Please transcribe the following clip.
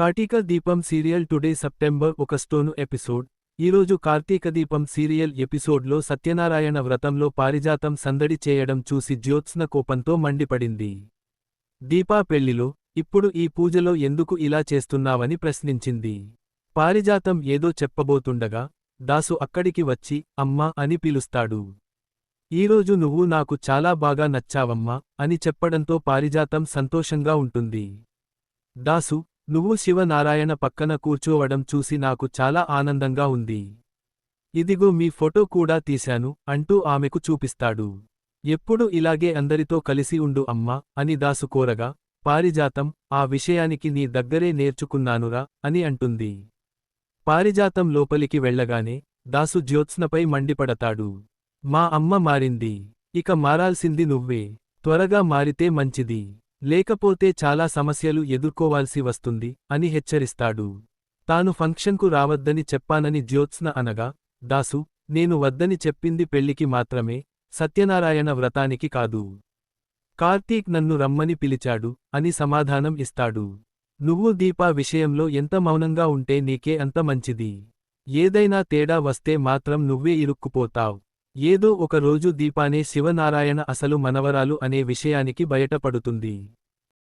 Karthika Deepam serial today September ఒక స్టోను episode. ఈరోజు కార్తీక దీపం సీరియల్ ఎపిసోడ్లో సత్యనారాయణ వ్రతంలో పారిజాతం సందడి చేయడం చూసి జ్యోత్స్న కోపంతో మండిపడింది. దీపా పెళ్ళిలో ఇప్పుడు ఈ పూజలో ఎందుకు ఇలా చేస్తున్నావని ప్రశ్నించింది. పారిజాతం ఏదో చెప్పబోతుండగా దాసు అక్కడికి వచ్చి అమ్మా అని పిలుస్తాడు. ఈరోజు నువ్వు నాకు చాలా బాగా నచ్చావమ్మా అని చెప్పడంతో పారిజాతం సంతోషంగా ఉంటుంది. దాసు నువ్వు శివనారాయణ పక్కన కూర్చోవడం చూసి నాకు చాలా ఆనందంగా ఉంది. ఇదిగో మీ ఫోటో కూడా తీశాను అంటూ ఆమెకు చూపిస్తాడు. ఎప్పుడు ఇలాగే అందరితో కలిసి ఉండు అమ్మా అని దాసు కోరగా పారిజాతం ఆ విషయానికి నీ దగ్గరే నేర్చుకున్నానురా అని అంటుంది. పారిజాతం లోపలికి వెళ్ళగానే దాసు జ్యోత్స్నపై మండిపడతాడు. మా అమ్మ మారింది ఇక మారాల్సింది నువ్వే త్వరగా మారితే మంచిది. లేకపోతే చాలా సమస్యలు ఎదుర్కోవాల్సి వస్తుంది అని హెచ్చరిస్తాడు. తాను ఫంక్షన్కు రావద్దని చెప్పానని జ్యోత్స్న అనగా దాసు నేను వద్దని చెప్పింది పెళ్ళికి మాత్రమే సత్యనారాయణ వ్రతానికి కాదు. కార్తీక్ నన్ను రమ్మని పిలిచాడు అని సమాధానం ఇస్తాడు. నువ్వు దీపా విషయంలో ఎంత మౌనంగా ఉంటే నీకే అంత మంచిది. ఏదైనా తేడా వస్తే మాత్రం నువ్వే ఇరుక్కుపోతావ్. ఏదో ఒక రోజు దీపానే శివనారాయణ అసలు మనవరాలు అనే విషయానికి బయటపడుతుంది.